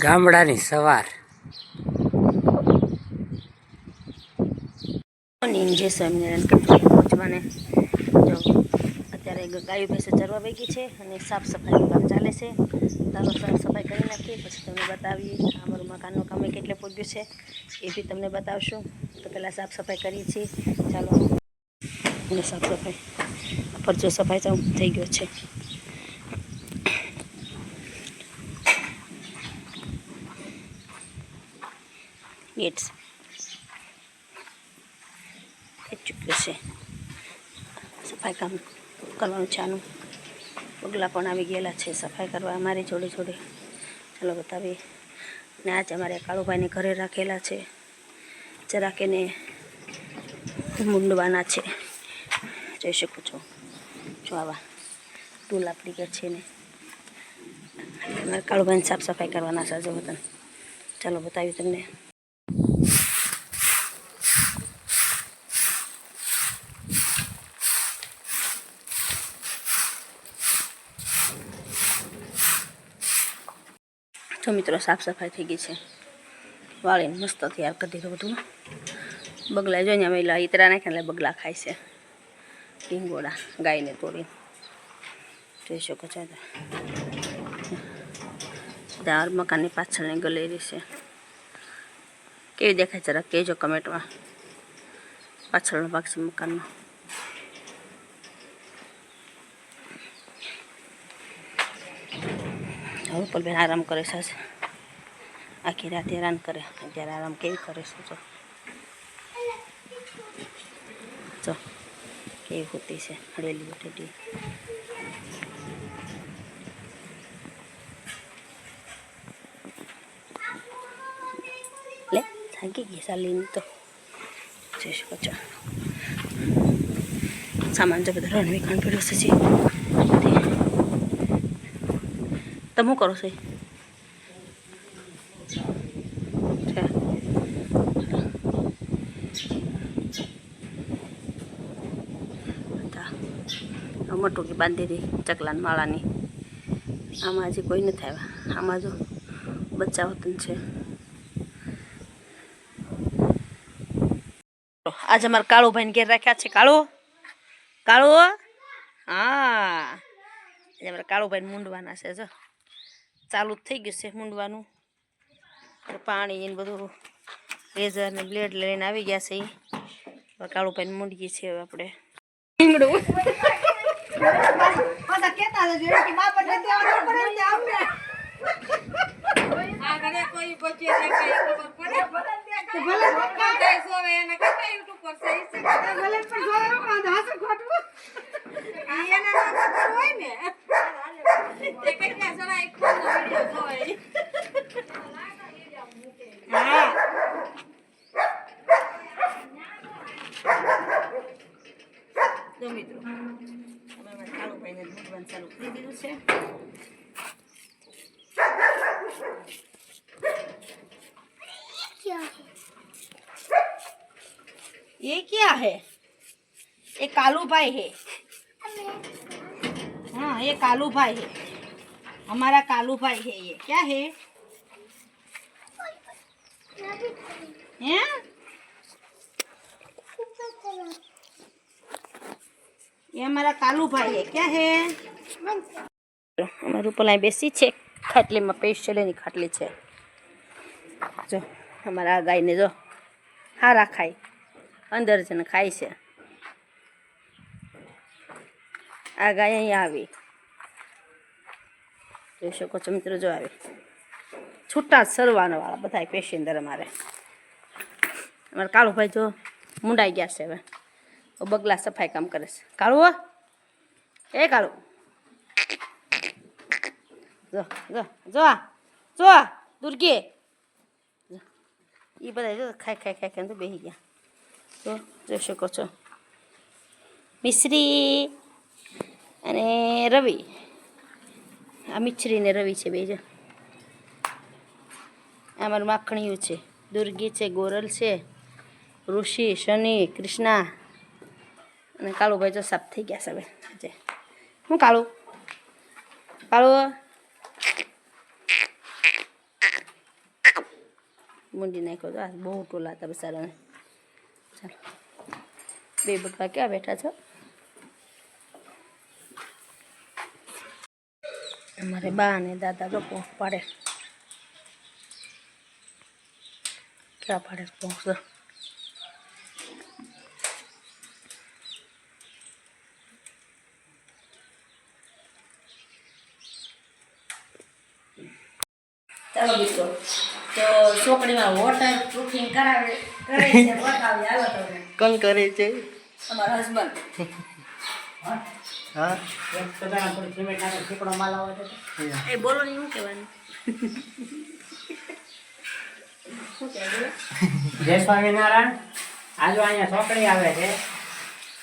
ગામડાની સવાર. જય સ્વામિનારાયણ પહોંચવાને. અત્યારે ગાયો, ભેંસો ચરવા વેગી છે અને સાફ સફાઈનું કામ ચાલે છે. તારો સાફ સફાઈ કરી નાખીએ, પછી તમને બતાવીએ અમારું મકાનનું કામ કેટલે પૂગ્યું છે. એ બી તમને બતાવશું. તો પહેલાં સાફ સફાઈ કરીએ છીએ. ચાલો. સાફ સફાઈ. પરચો સફાઈ થઈ ગયો છે. ગેટ્સ થઈ ચૂક્યું છે સફાઈ કામ કરવાનું આનું પગલાં પણ આવી ગયેલા છે સફાઈ કરવા અમારી જોડે જોડે ચાલો બતાવીએ ને આજ અમારે કાળુભાઈને ઘરે રાખેલા છે જરાક એને મૂંડવાના છે જોઈ શકો છો જો આવા ટૂલ આપણી ઘર છે ને અમારે કાળુભાઈને સાફ સફાઈ કરવાના સાજો વતન ચાલો બતાવ્યું તમને જો મિત્રો સાફ સફાઈ થઈ ગઈ છે. વાળીને મસ્ત તૈયાર કરી દીધું બધું. બગલા જોઈને અમે ઈતરા નાખીને એટલે બગલા ખાય છે. ટીંગોડા ગાયને તોડીને. જોઈ શકો છો. દાર મકાનની પાછળની ગલેરી છે. કેવી દેખાય જરા કહેજો કમેન્ટમાં. પાછળનો ભાગ છે મકાનનો. હવે પર બેન આરામ કરે છે. આખી રાત હેરાન કરે. અત્યારે આરામ કેવી કરે છે, જો. જો, કેવી હોતી છે, હળેલી બટેટી. લે, થાકી ગઈ સાલીની તો. જોઈ શકો સામાન જો બધા રણવી ખાણ પડ્યો છે જી. તમે શું કરો છો. મટુકી બાંધી હતી ચકલાન માળાની આમાં હજી કોઈ નથી આવ્યા. આમાં જો બચ્ચા વતન છે. આજે અમારે કાળુભાઈને ઘેર રાખ્યા છે. કાળુ? કાળુ? હા. આજે અમારે કાળુભાઈને મૂંડવાના છે, જો. ચાલુ જ થઈ ગયું છે મૂંડવાનું. પાણી એને બધું રેઝર ને બ્લેડ લઈને આવી ગયા છે એ કાળું પાણી મૂંડીએ છીએ હવે આપણે. ભલે કઈ સોવે એને કઈ યુટ્યુબ પર સહી છે ભલે પણ જોયો માં હાસુ ખોટું એને ના ખબર હોય ને તે કેટલા જણા એક ફોન વિડિયો જોવે હા જો મિત્રો હવે અમારે કાળુભાઈને મૂંડવાનું ચાલુ કરી દીધું છે ये क्या है ये कालू भाई है हाँ ये कालू भाई है हमारा कालू भाई है ये क्या है हैं? ये हमारा कालू भाई है क्या है અમારું પેલા બેસી છે ખાટલીમાં પેશિયલની ખાટલી છે જો અમારા આ ગાયને જો હારા ખાય અંદર જને ખાય છે આ ગાય અહીંયા આવી જોઈ શકો છો મિત્રો જો આવી છૂટા સરવાનો વાળા બધા પેશેન્જર અમારે અમારે કાળુભાઈ જો મુંડાઈ ગયા છે હવે હવે બગલા સફાઈ કામ કરે છે. કાળુ એ કાળુ. જો જો જો જો આ, એ બધા જો ખાઈ ખાઈ ખાઈ ખાઈને તો બેસી ગયા. જો જોઈ શકો છો. મિશ્રી અને રવિ. આ મિશ્રી ને રવિ છે બે જો. આ મારું માખણીયું છે. દુર્ગી છે ગોરલ છે ઋષિ શનિ કૃષ્ણા. અને કાળુભાઈ જો સાફ થઈ ગયા હવે આજે હું કાળુ કાળુ મૂંડી નાખ્યો તો આ બહુ ટોલા હતા બસારાને ચાલો બે બટવા ક્યાં બેઠા છો અમારે બા અને દાદા તો પોંખ પાડે ક્યાં પાડે પોંખ તો ચાલો મિત્રો. તો ચોકડીમાં વોટર પ્રૂફિંગ કરાવે કરે છે બતાવી હાલો તમે કોણ કરે છે? અમારા હસબન્ડ હા. એ બોલો ને શું કહેવાનું જય સ્વામિનારાયણ. આજે અહીંયા ચોકડી આવે છે.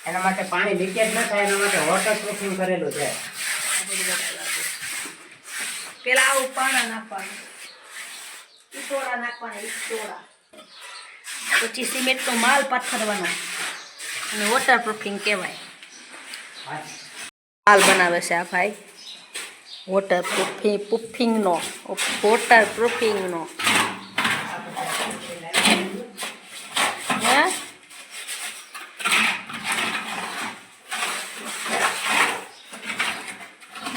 એના માટે પાણી લીકેજ ન થાય એના માટે વોટર પ્રૂફિંગ કરેલું છે. પેલા આવું પાણા નાખવાનું. ઈટોડા નાખવાના ઈટોડા પછી સિમેન્ટનો માલ પાથરવાનો અને વોટર પ્રૂફિંગ કહેવાય. માલ બનાવે છે આ ભાઈ. વોટર પ્રૂફિંગ પ્રૂફિંગનો વોટર પ્રૂફિંગનો હે?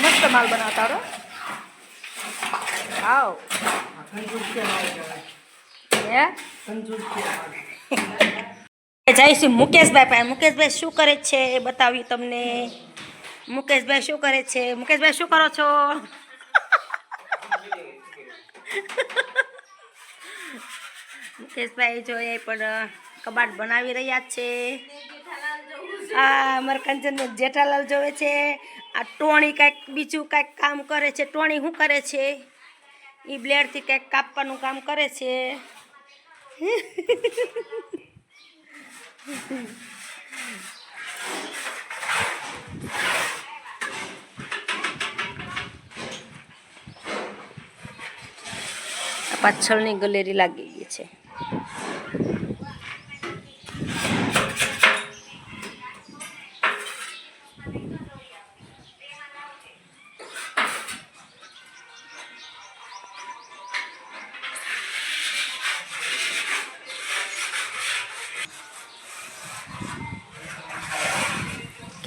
મસ્ત માલ બનાવતા હો. આવ હે જઈશું મુકેશભાઈ પાસે મુકેશભાઈ શું કરે છે એ બતાવ્યું તમને? મુકેશભાઈ શું કરે છે? મુકેશભાઈ શું કરો છો? મુકેશભાઈ જો એ પણ કબાટ બનાવી રહ્યા છે. આ અમારા જેઠાલાલ જોવે છે. આ ટોણી કાંઈક બીજું કાંઈક કામ કરે છે. ટોણી શું કરે છે? એ બ્લેડથી કંઈક કાપવાનું કામ કરે છે આ પાછળની ગલેરી લાગી ગઈ છે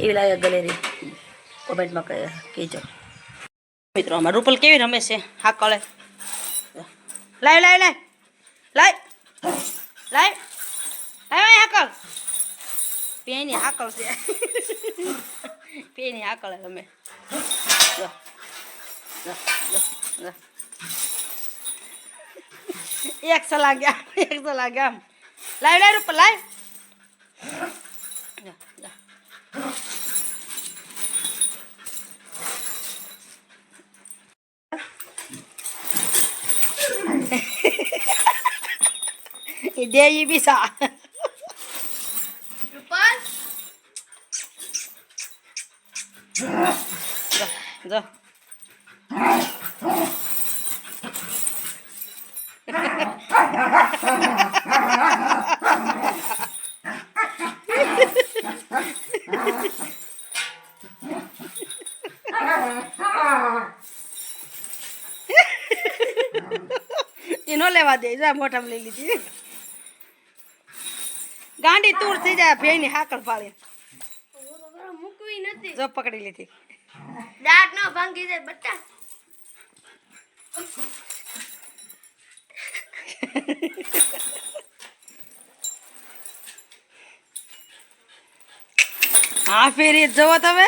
કેવી લાગે ગલેરી. કોમેન્ટમાં કહે કહેજો. મિત્રો, અમારા રૂપલ કેવી રમે છે? હા, કળે. લાય લાય લાય. લાય. લાય. લાય હાકલ. પેની હાકલ છે. પેની હાકલ રમે. જો જો જો એક સલા ગયા, એક સલા ગયા. લાય લાય, રૂપલ, લાય. જા જા bisa. Dah, dah. એનો લેવા દે જા મોઢામાં લઈ લીધી ગાંડી તૂર થઈ જાય ભેની હાકળ પાડે. મૂકવી નથી. જો પકડી લીધી. દાંત નો ભાંગી જાય બટા હા ફેરી જવો તમે?